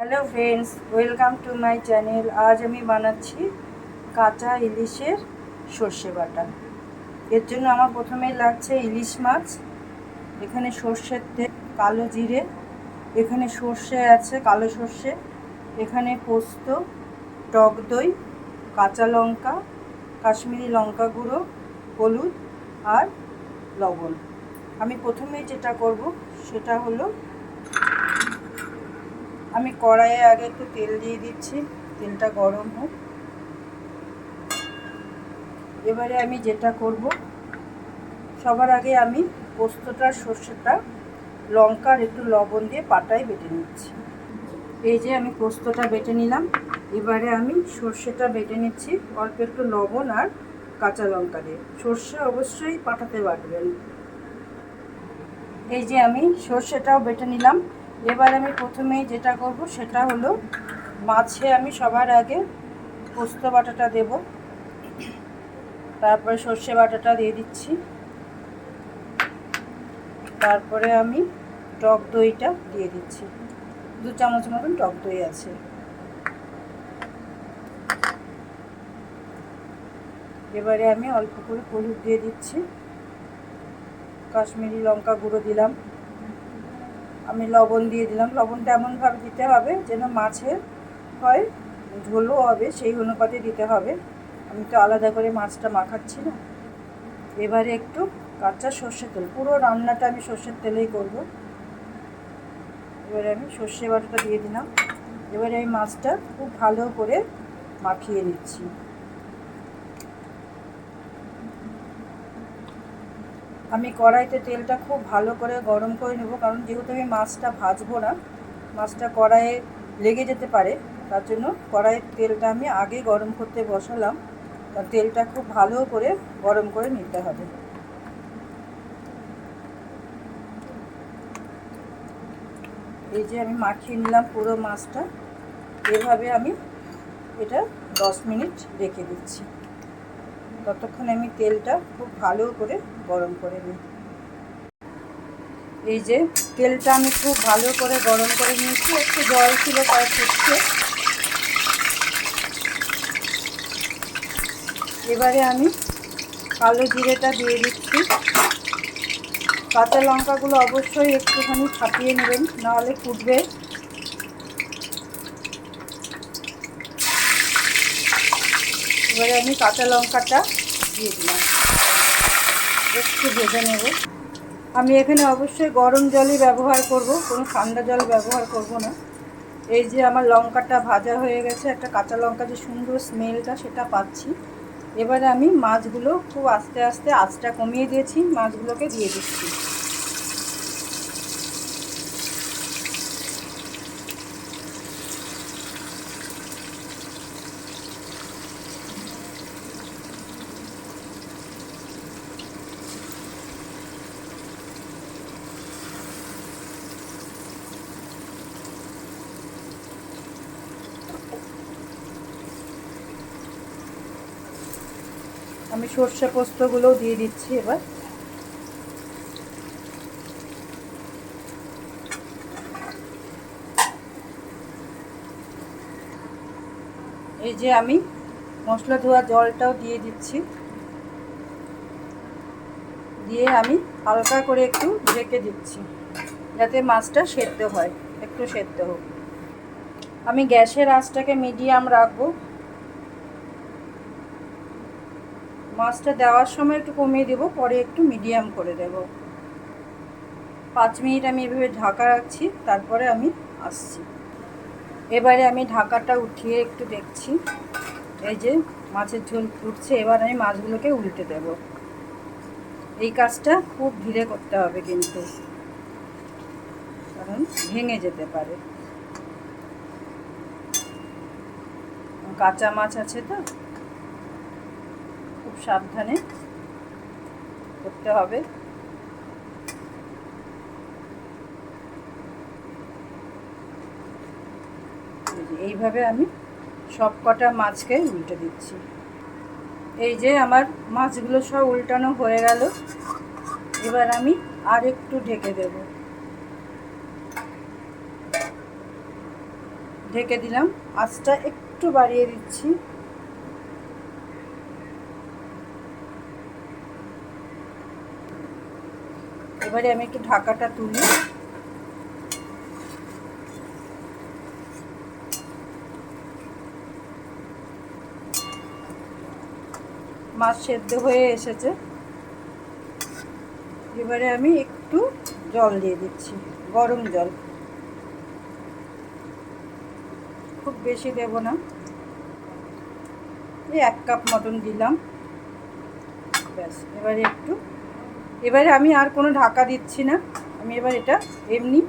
Hello friends welcome to my channel আজ আমি বানাচ্ছি কাঁচা ইলিশের সর্ষে বাটা। এর জন্য আমার প্রথমেই লাগছে ইলিশ মাছ, এখানে সর্ষের তেল, কালো জিরে, এখানে সর্ষে আছে, কালো সর্ষে, এখানে পোস্ত, টক দই, কাঁচা লঙ্কা, কাশ্মীরি লঙ্কা গুঁড়ো, হলুদ আর লবণ। আমি প্রথমেই যেটা করব সেটা হলো আমি কড়াইয়ে আগে একটু তেল দিয়ে দিচ্ছি, তেলটা গরম হোক। এবারে আমি যেটা করব, সবার আগে আমি পোস্তটার সর্ষেটা লঙ্কার একটু লবণ দিয়ে পাটায় বেটে নিচ্ছি। এই যে আমি পোস্তটা বেটে নিলাম, এবারে আমি সর্ষেটা বেটে নিচ্ছি, অল্প একটু লবণ আর কাঁচা লঙ্কা দিয়ে। সর্ষে অবশ্যই পাটাতে বাটবেন। এই যে আমি সর্ষেটাও বেটে নিলাম এবার আমি প্রথমেই যেটা করব সেটা হলো, মাছে আমি সবার আগে পোস্ত বাটাটা দেব। তারপরে সর্ষে বাটাটা দিয়ে দিচ্ছি। তারপরে আমি টক দইটা দিয়ে দিচ্ছি। দু চামচ মতন টক দই আছে। এবারে আমি অল্প করে হলুদ দিয়ে দিচ্ছি। কাশ্মীরি লঙ্কা গুঁড়ো দিলাম। আমি লবণ দিয়ে দিলাম। লবণটা এমনভাবে দিতে হবে যেন মাছের হয়, ঝোলও হবে, সেই অনুপাতে দিতে হবে। আমি তো আলাদা করে মাছটা মাখাচ্ছি না। এবারে একটু কাঁচা সর্ষের তেল, পুরো রান্নাটা আমি সর্ষের তেলেই করব। এবারে আমি সর্ষে বাটাটা দিয়ে দিলাম। এবারে আমি মাছটা খুব ভালো করে মাখিয়ে নিচ্ছি। আমি কড়াইতে তেলটা খুব ভালো করে গরম করে নেব, কারণ যেহেতু আমি মাছটা ভাজবো না, মাছটা কড়াইয়ে লেগে যেতে পারে, তার জন্য কড়াইয়ের তেলটা আমি আগে গরম করতে বসালাম। কারণ তেলটা খুব ভালো করে গরম করে নিতে হবে। এই যে আমি মাখিয়ে নিলাম পুরো মাছটা, এভাবে আমি এটা দশ মিনিট রেখে দিচ্ছি। ততক্ষণ আমি তেলটা খুব ভালো করে গরম করে নিই। এই যে তেলটা আমি খুব ভালো করে গরম করে নিয়েছি, একটু জল ছিল তার ফুটছে। এবারে আমি কালো জিরেটা দিয়ে দিচ্ছি। কাঁচা লঙ্কাগুলো অবশ্যই একটুখানি ছাপিয়ে নেবেন, নাহলে ফুটবে। এবারে আমি কাঁচা লঙ্কাটা দিয়ে দিলাম। একটু ভেজে নেব। আমি এখানে অবশ্যই গরম জলই ব্যবহার করব, কোনো ঠান্ডা জল ব্যবহার করব না। এই যে আমার লঙ্কাটা ভাজা হয়ে গেছে, একটা কাঁচা লঙ্কা যে সুন্দর স্মেলটা, সেটা পাচ্ছি। এবারে আমি মাছগুলো খুব আস্তে আস্তে আঁচটা কমিয়ে দিয়েছি, মাছগুলোকে দিয়ে দিচ্ছি। আমি সর্ষে পোস্তগুলোও দিয়ে দিচ্ছি এবার। এই যে আমি মশলা ধোয়া জলটাও দিয়ে দিচ্ছি। দিয়ে আমি হালকা করে একটু ঢেকে দিচ্ছি, যাতে মাছটা সেদ্ধ হয়, একটু সেদ্ধ হোক। আমি গ্যাসের আঁচটাকে মিডিয়াম রাখব। মাছটা দেওয়ার সময় একটু কমিয়ে দেবো, পরে একটু মিডিয়াম করে দেব। পাঁচ মিনিট আমি এভাবে ঢাকা রাখছি, তারপরে আমি আসছি। এবারে আমি ঢাকাটা উঠিয়ে একটু দেখছি, এই যে মাছের ঝোল ফুটছে, এবার আমি মাছগুলোকে উল্টে দেব। এই কাজটা খুব ধীরে করতে হবে কিন্তু, কারণ ভেঙে যেতে পারে। কাঁচা মাছ আছে তো? সাবধানে করতে হবে। এইভাবে আমি সব কটা মাছকে উল্টে দিচ্ছি। এই যে, আমার মাছগুলো সব উল্টানো হয়ে গেল। এবার আমি আর একটু ঢেকে দেব। ঢেকে দিলাম। আঁচটা একটু বাড়িয়ে দিচ্ছি। এবারে আমি একটু ঢাকাটা তুলি। মাছ সেদ্ধ হয়ে এসেছে। এবারে আমি একটু জল দিয়ে দিচ্ছি, গরম জল। খুব বেশি দেব না। এই এক কাপ মতন দিলাম। ব্যাস, এবারে একটু এবারে আমি আর কোনো ঢাকা দিচ্ছি না। আমি এবার এটা এমনি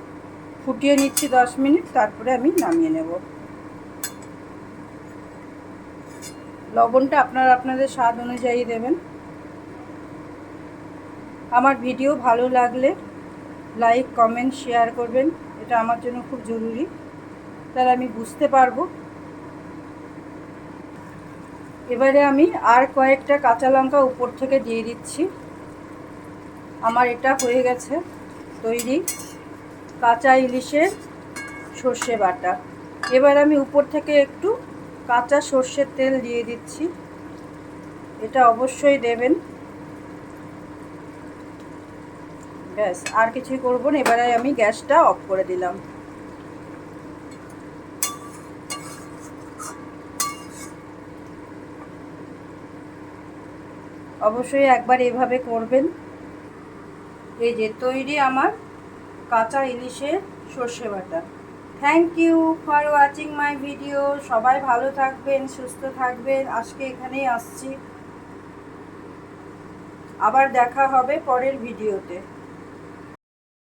ফুটিয়ে নিচ্ছি দশ মিনিট, তারপরে আমি নামিয়ে নেব। লবণটা আপনারা আপনাদের স্বাদ অনুযায়ী দেবেন। আমার ভিডিও ভালো লাগলে লাইক, কমেন্ট, শেয়ার করবেন। এটা আমার জন্য খুব জরুরি। তাহলে আমি বুঝতে পারব। এবারে আমি আর কয়েকটা কাঁচা লঙ্কা উপর থেকে দিয়ে দিচ্ছি। আমার এটা হয়ে গেছে তৈরি কাঁচা ইলিশের সর্ষে বাটা। এবার আমি উপর থেকে একটু কাঁচা সর্ষের তেল দিয়ে দিচ্ছি। এটা অবশ্যই দেবেন। ব্যাস, আর কিছুই করব না। এবারে আমি গ্যাসটা অফ করে দিলাম। অবশ্যই একবার এভাবে করবেন। এই যে তৈরি আমার কাঁচা ইলিশের সর্ষে বাটা। Thank you for watching my video সবাই ভালো থাকবেন, সুস্থ থাকবেন। আজকে এখানেই আসছি। আবার দেখা হবে পরের ভিডিওতে